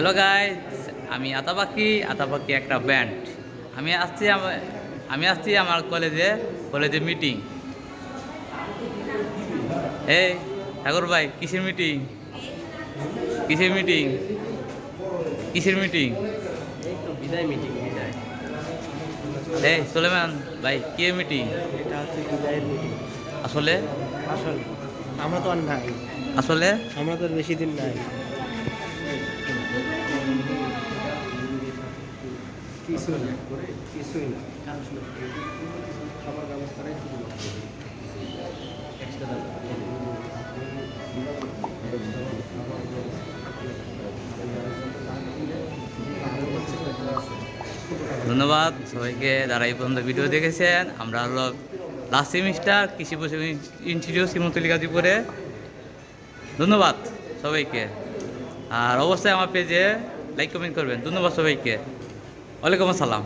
Hello guys আমি আতাবাকি আতাবাকি একটা band আমি আসছি আমি আসছি আমার কলেজে কলেজে মিটিং এই ঠাকুর ভাই কিসের মিটিং কিসের মিটিং কিসের মিটিং বিদায় মিটিং বিদায়। এই সোলেমান ভাই কে মিটিং এটা হচ্ছে বিদায়ের মিটিং আসলে? আসলে আমরা তো আর নাই। আসলে? আমরা তো বেশি দিন নাই। কিছু না। কিছুই না। সবার ব্যবস্থাটাই শুরু ধন্যবাদ সবাইকে যারা এই পর্যন্ত ভিডিও দেখেছেন। আমরা হলো লাস্ট সেমিস্টার কৃষি প্রশিক্ষণ ইনস্টিটিউট শ্রীমতলি গাজীপুরে ধন্যবাদ সবাইকে। আর অবশ্যই আমার পেজে লাইক কমেন্ট করবেন। ধন্যবাদ সবাইকে। ওয়ালাইকুম আসসালাম।